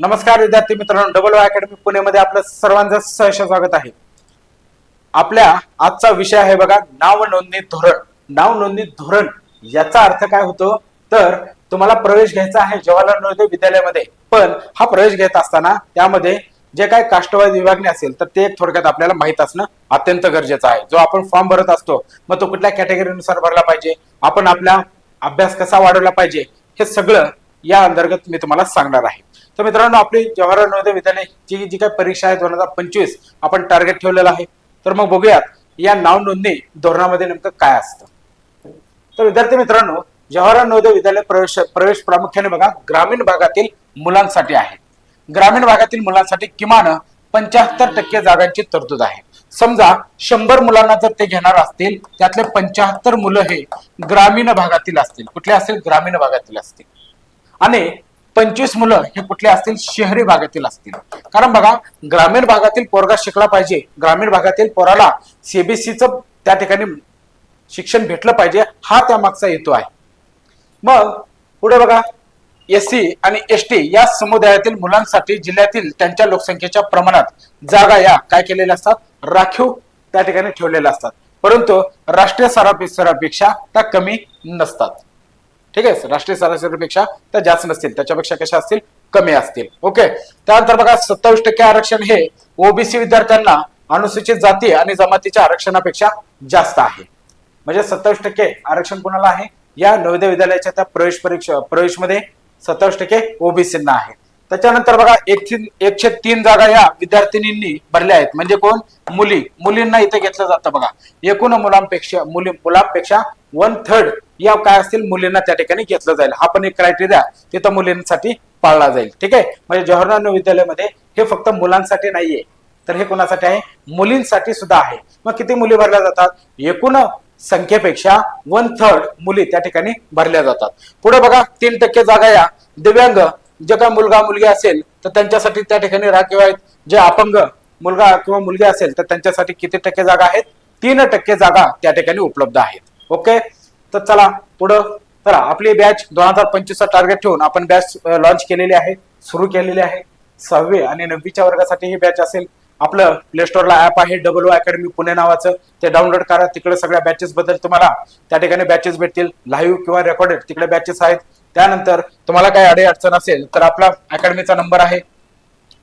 नमस्कार विद्यार्थी मित्रांनो डबल वाय अकॅडमी पुणेमध्ये आपलं सर्वांचं सहर्ष स्वागत आहे. आपल्या आजचा विषय आहे बघा नाव नोंदणी धोरण. नाव नोंदणी धोरण याचा अर्थ काय होतो? तर तुम्हाला प्रवेश घ्यायचा आहे जवाहरलाल नेहरू विद्यालयामध्ये पण हा प्रवेश घेत असताना त्यामध्ये जे काय काष्टवाद विभागणी असेल तर ते एक थोडक्यात आपल्याला माहीत असणं अत्यंत गरजेचं आहे. जो आपण फॉर्म भरत असतो मग तो कुठल्या कॅटेगरीनुसार भरला पाहिजे? आपण आपला अभ्यास कसा वाढवला पाहिजे? हे सगळं या अंतर्गत मी तुम्हाला सांगणार आहे. तर मित्रांनो आपली जवाहरलाल नवोदय विद्यालयाची जी काही परीक्षा आहे दोन हजार पंचवीस आपण टार्गेट ठेवलेलं आहे. तर मग बघूयात या नाव नोंदणी धोरणामध्ये नेमकं काय असतं? तर विद्यार्थी मित्रांनो जवाहरलाल नवोदय विद्यालय प्रवेश प्रवेश प्रामुख्याने बघा ग्रामीण भागातील मुलांसाठी आहे. ग्रामीण भागातील मुलांसाठी किमान पंच्याहत्तर टक्के जागांची तरतूद आहे. समजा शंभर मुलांना जर ते घेणार असतील त्यातले पंच्याहत्तर मुलं हे ग्रामीण भागातील असतील. कुठले असतील? ग्रामीण भागातील असतील. आणि पंचवीस मुलं हे कुठले असतील? शहरी भागातील असतील. कारण बघा ग्रामीण भागातील पोरगा शिकला पाहिजे. ग्रामीण भागातील पोराला सीबीएसईचं त्या ठिकाणी शिक्षण भेटलं पाहिजे. हा त्या मागचा हेतू आहे. मग पुढे बघा एस सी आणि एस टी या समुदायातील मुलांसाठी जिल्ह्यातील त्यांच्या लोकसंख्येच्या प्रमाणात जागा या काय केलेल्या असतात? राखीव त्या ठिकाणी ठेवलेल्या असतात. परंतु राष्ट्रीय सरासरी सरापेक्षा त्या कमी नसतात. ठीक आहे? राष्ट्रीय सरासरीपेक्षा त्या जास्त नसतील. त्याच्यापेक्षा कशा असतील? कमी असतील. ओके? त्यानंतर बघा सत्तावीस टक्के आरक्षण हे ओबीसी विद्यार्थ्यांना अनुसूचित जाती आणि जमातीच्या आरक्षणापेक्षा जास्त आहे. म्हणजे सत्तावीस टक्के आरक्षण कोणाला आहे? या नवोदय विद्यालयाच्या त्या प्रवेश परीक्षा प्रवेशमध्ये सत्तावीस टक्के ओबीसींना आहे. त्याच्यानंतर बघा एकशे तीन जागा या विद्यार्थिनींनी भरल्या आहेत. म्हणजे कोण? मुली. मुलींना इथे घेतलं जातं बघा. एकूण मुलांपेक्षा मुली मुलांपेक्षा वन थर्ड या काय असतील मुलींना त्या ठिकाणी घेतलं जाईल. हा पण एक क्रायटेरिया तिथं मुलींसाठी पाळला जाईल. ठीक आहे? म्हणजे जवाहरलाल नेहरू विद्यालयामध्ये हे फक्त मुलांसाठी नाहीये. तर हे कोणासाठी आहे? मुलींसाठी सुद्धा आहे. मग किती मुली भरल्या जातात? एकूण संख्येपेक्षा वन थर्ड मुली त्या ठिकाणी भरल्या जातात. पुढे बघा तीन टक्के जागा या. दिव्यांग जे काय मुलगा मुलगी असेल तर त्यांच्यासाठी त्या ठिकाणी राखीव आहेत. जे अपंग मुलगा किंवा मुलगी असेल तर त्यांच्यासाठी किती टक्के जागा आहेत? तीन टक्के जागा त्या ठिकाणी उपलब्ध आहेत. ओके? तर चला पुढं चला. आपली बॅच दोन हजार पंचवीसचा टार्गेट ठेवून आपण बॅच लॉन्च केलेली आहे सुरू केलेली आहे. सहावी आणि नववीच्या वर्गासाठी ही बॅच असेल. आपलं प्ले स्टोअरला ऍप आहे डबल अकॅडमी पुणे नावाचं. ते डाउनलोड करा. तिकडे सगळ्या बॅचेस बद्दल तुम्हाला त्या ठिकाणी बॅचेस भेटतील. लाईव्ह किंवा रेकॉर्डेड तिकडे बॅचेस आहेत. त्यानंतर तुम्हाला काही अडे अडचण असेल तर आपला अकॅडमीचा नंबर आहे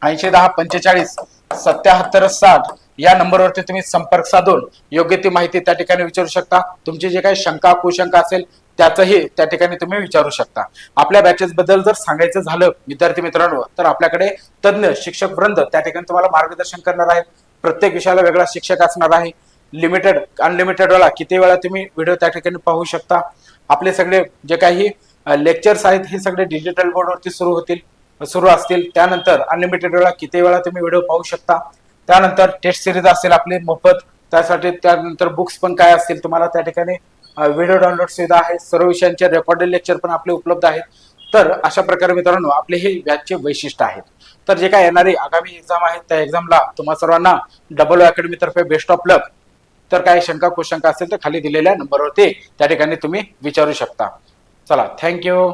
ऐंशी दहा पंचेचाळीस सत्याहत्तर साठ या नंबरवरती तुम्ही संपर्क साधून योग्य ती माहिती त्या ठिकाणी विचारू शकता. तुमची जे काही शंका कुशंका असेल त्याचंही त्या ठिकाणी तुम्ही विचारू शकता. आपल्या बॅचेस बद्दल जर सांगायचं झालं विद्यार्थी मित्रांनो तर आपल्याकडे तज्ज्ञ शिक्षक वृंद त्या ठिकाणी तुम्हाला मार्गदर्शन करणार आहेत. प्रत्येक विषयाला वेगळा शिक्षक असणार आहे. लिमिटेड अनलिमिटेड वेळा किती वेळा तुम्ही व्हिडिओ त्या ठिकाणी पाहू शकता. आपले सगळे जे काही लेक्चर्स आहेत हे सगळे डिजिटल बोर्डवरती सुरू होतील सुरू असतील. त्यानंतर अनलिमिटेड वेळा किती वेळा तुम्ही व्हिडिओ पाहू शकता. त्यानंतर टेस्ट सिरीज असेल आपले मोफत त्यासाठी त्यानंतर बुक्स पण काय असतील तुम्हाला त्या ठिकाणी. व्हिडिओ डाउनलोड सुविधा आहे सर्व विषयांचे रेकॉर्डेड लेक्चर पण आपले उपलब्ध आहेत. तर अशा प्रकारे मित्रांनो आपले हे व्याजचे वैशिष्ट्य आहेत. तर जे काय येणारी आगामी एक्झाम आहेत त्या एक्झामला तुम्हा सर्वांना डबल अकॅडमी तर्फे बेस्ट ऑफ लक तर काही शंका कुशंका असेल तर खाली दिलेल्या नंबरवरती त्या ठिकाणी तुम्ही विचारू शकता. चला थँक्यू